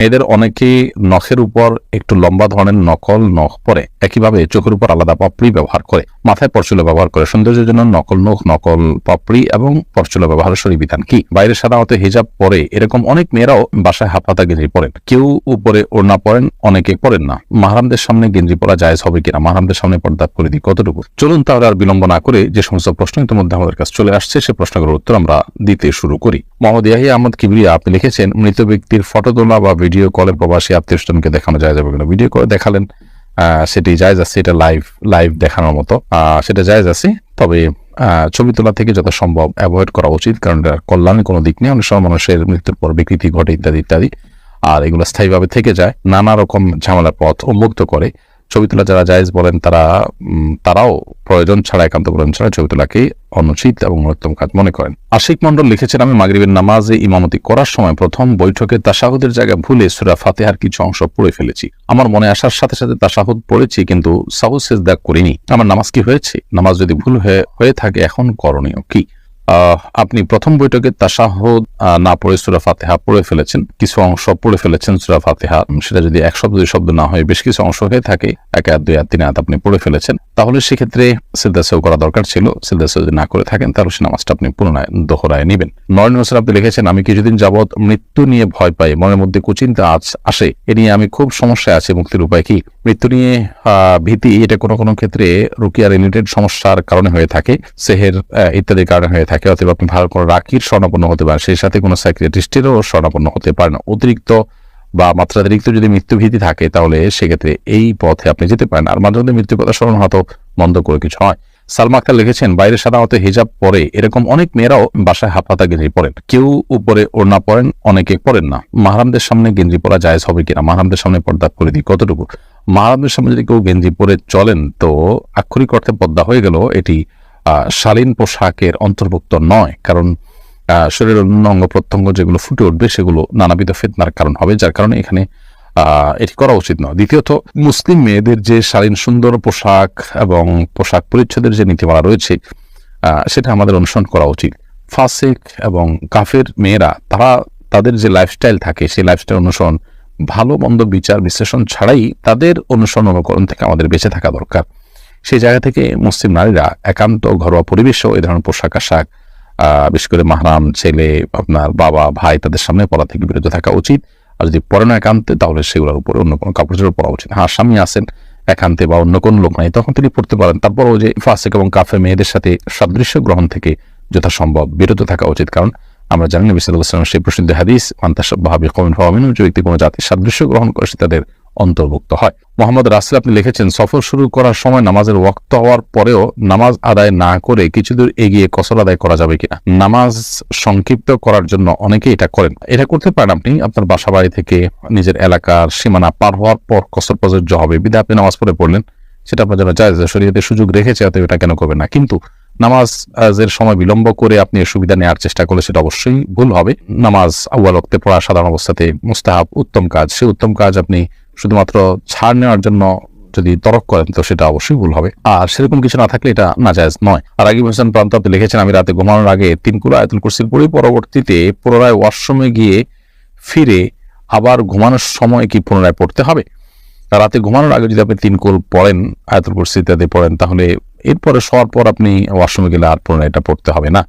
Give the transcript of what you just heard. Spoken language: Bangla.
এদের অনেকেই নখের উপর একটু লম্বা ধরনের নকল নখ পরে। একইভাবে চোখের উপর আলাদা পাপড়ি ব্যবহার করে। মাথায় পরচুলা ব্যবহার করে। সৌন্দর্যের জন্য নকল নখ, নকল পাপড়ি এবং পরচুলা ব্যবহারের সরি বিধান কি? বাইরে সাধারণত হিজাব পরে এরকম অনেক মেয়েরাও বাসায় হাফাতা গেঞ্জি পরেন। কেউ উপরে ওড়না পরেন, অনেকে পরেন না। মাহারামদের সামনে গেঞ্জি পরা জায়েজ হবে কিনা? মাহারামদের সামনে পর্দা করে দিই কতটুকু? চলুন তাহলে আর বিলম্ব না করে যে সমস্ত প্রশ্ন ইতিমধ্যে আমাদের কাছে চলে আসছে, সে প্রশ্নগুলোর উত্তর আমরা দিতে শুরু করি। মোহাম্মদ ইয়াহি আহমদ কিবরিয়া, আপনি লিখেছেন, মৃত ব্যক্তির ফটো তোলা বা ভিডিও কলে প্রবাসী আত্মীয় স্বজনকে দেখানো যায় যাবে কিনা? ভিডিও করে দেখালেন সেটি জায়জ আছে এটা লাইভ লাইভ দেখানোর মতো। সেটা জায়জ আছে তবে ছবি তোলা থেকে যত সম্ভব অ্যাভয়েড করা উচিত, কারণ এটা কল্যাণের কোনো দিক নেই। অনেক সময় মানুষের মৃত্যুর পর বিকৃতি ঘটে ইত্যাদি ইত্যাদি, আর এগুলো স্থায়ীভাবে থেকে যায়, নানা রকম ঝামেলার পথ উন্মুক্ত করে। ছবি তোলা যারা জায়েজ বলেন তারা তারাও প্রয়োজন ছাড়া, একান্ত প্রয়োজন ছাড়া ছবি তোলাকে অনুচিত এবং উত্তম কাজ মনে করেন। আশিক মন্ডল লিখেছেন, আমি মাগরিবের নামাজে ইমামতি করার সময় প্রথম বৈঠকে তাসাহুদের জায়গায় ভুলে সুরা ফাতেহার কিছু অংশ পড়ে ফেলেছি। আমার মনে আসার সাথে সাথে তাসাহুদ পড়েছি, কিন্তু সাহু সেজদা করিনি। আমার নামাজ কি হয়েছে? নামাজ যদি ভুল হয়ে থাকে, এখন করণীয় কি? আপনি প্রথম বৈঠকে তাসাহুদ না পড়ে সুরা ফাতেহা পড়ে ফেলেছেন। কিছু অংশ পড়ে ফেলেছেন সুরা ফাতেহা। সেটা যদি এক শব্দ, দুই শব্দ না হয়ে, বেশ কিছু অংশ হয়ে থাকে। এক আয়াত, দুই আয়াত, তিন আয়াত আপনি পড়ে ফেলেছেন। তাহলে সেক্ষেত্রে সিদ্ধা সেও করা দরকার ছিল। সিদ্ধা সেও যদি না করে থাকেন, তাহলে সে নামাজটা আপনি পুনরায় দোহরায় নেবেন। নরেন হোসেন আপনি লিখেছেন, আমি কিছুদিন যাবৎ মৃত্যু নিয়ে ভয় পাই। মনের মধ্যে কুচিন্তা আজ আসে। এ নিয়ে আমি খুব সমস্যায় আছি। মুক্তির উপায় কি? মৃত্যু নিয়ে ভীতি, এটা কোনো কোনো ক্ষেত্রে রুকিয়া রিলেটেড সমস্যার কারণে হয়ে থাকে। সেহের ইত্যাদির কারণে হয়ে থাকে। অথবা আপনি ভালো কোনো রাকির স্বর্ণাপন্ন হতে পারেন, সেই সাথে কোনো সাইক্রেটিস্টেরও স্বর্ণাপন্ন হতে পারেন। অতিরিক্ত বা মাত্রাতিরিক্ত যদি মৃত্যু ভীতি থাকে, তাহলে সেক্ষেত্রে এই পথে আপনি যেতে পারেন। আর মাঝে মধ্যে মৃত্যুর কথা স্মরণ হয়তো বন্ধ করে কিছু হয়। সালমা আক্তার লিখেছেন, বাইরে সাধারণত হিজাব পরে এরকম অনেক মেয়েরাও বাসায় হাফাতা গেঞ্জি পরেন কেউ উপরে ওড়না পরেন, অনেকে পরেন না। মাহারামদের সামনে গেঞ্জি পরা জায়েজ হবে কিনা? মাহারামদের সামনে পর্দা করে দিই কতটুকু? মাহারামদের সামনে যদি কেউ গেঞ্জি পরে চলেন, তো আক্ষরিক অর্থে পর্দা হয়ে গেল, এটি শালীন পোশাকের অন্তর্ভুক্ত নয়, কারণ শরীরের অন্য অঙ্গ প্রত্যঙ্গ যেগুলো ফুটে উঠবে সেগুলো নানাবিধ ফেতনার কারণ হবে, যার কারণে এখানে এটি করা উচিত নয়। দ্বিতীয়ত, মুসলিম মেয়েদের যে শালীন সুন্দর পোশাক এবং পোশাক পরিচ্ছদের যে নীতিমালা রয়েছে সেটা আমাদের অনুসরণ করা উচিত। ফাসেক এবং কাফের মেয়েরা, তারা তাদের যে লাইফস্টাইল থাকে, সেই লাইফস্টাইল অনুসরণ, ভালো মন্দ বিচার বিশ্লেষণ ছাড়াই তাদের অনুসরণ অনুকরণ থেকে আমাদের বেঁচে থাকা দরকার। সেই জায়গা থেকে মুসলিম নারীরা একান্ত ঘরোয়া পরিবেশেও এই ধরনের পোশাক আশাক বিশেষ করে মাহরাম, ছেলে, আপনার বাবা, ভাই তাদের সামনে পড়া থেকে বিরত থাকা উচিত। আর যদি পরে না একান্তে, তাহলে সেগুলোর উপরে অন্য কোনো কাপড় চোপড় পরা উচিত হ্যাঁ স্বামী আছেন একান্তে বা অন্য কোনো লোক নাই, তখন তিনি পড়তে পারেন। তারপরও যে ফাসেক এবং কাফে মেয়েদের সাথে সাদৃশ্য গ্রহণ থেকে যথাসম্ভব বিরত থাকা উচিত। কারণ আমরা জানি নবী সাল্লাহ সেই প্রসিদ্ধ হাদিস মান্তাসভাবি কমিন ফামিন যে ব্যক্তি কোনো জাতির সাদৃশ্য গ্রহণ করে, সে তাদের অন্তর্ভুক্ত হয়। মোহাম্মদ রাসেল, আপনি লিখেছেন, সফর শুরু করার সময় নামাজের ওয়াক্ত হওয়ার পরেও নামাজ আদায় না করে কিছু দূর এগিয়ে কসর আদায় করা যাবে কিনা? নামাজ সংক্ষিপ্ত করার জন্য অনেকে এটা করেন। এটা করতে পারেন আপনি, আপনার বাসা বাড়ি থেকে নিজের এলাকার সীমানা পার হওয়ার পর কসর প্রযোজ্য হবে। বিদায় আপনি নামাজ পড়ে পড়লেন, সেটা আপনার জন্য যায় শরীয়তে সুযোগ রেখেছে, অতএব এটা কেন করবেন না। কিন্তু নামাজের সময় বিলম্ব করে আপনি সুবিধা নেওয়ার চেষ্টা করলে সেটা অবশ্যই ভুল হবে। নামাজ ওক্তে পড়া সাধারণ অবস্থাতে মুস্তাহাব, উত্তম কাজ। সেই উত্তম কাজ আপনি শুধুমাত্র ছাড় নেওয়ার জন্য যদি তরক করেন, তো সেটা অবশ্যই ভুল হবে। আর সেরকম কিছু না থাকলে এটা নাজায়জ নয়। আর আগে হোসেন প্রান্ত আপনি লিখেছেন, আমি রাতে ঘুমানোর আগে তিন কুলা আয়তুল কুরসির পড়ি পরবর্তীতে পুনরায় ওয়াশরুমে গিয়ে ফিরে আবার ঘুমানোর সময় কি পুনরায় পড়তে হবে? রাতে ঘুমানোর আগে যদি আপনি তিন কুল পড়েন, আয়াতুল কুরসি ইত্যাদি পড়েন, তাহলে এরপরে শোয়ার পর আপনি ওয়াশরুমে গেলে আর পুনরায় এটা পড়তে হবে না।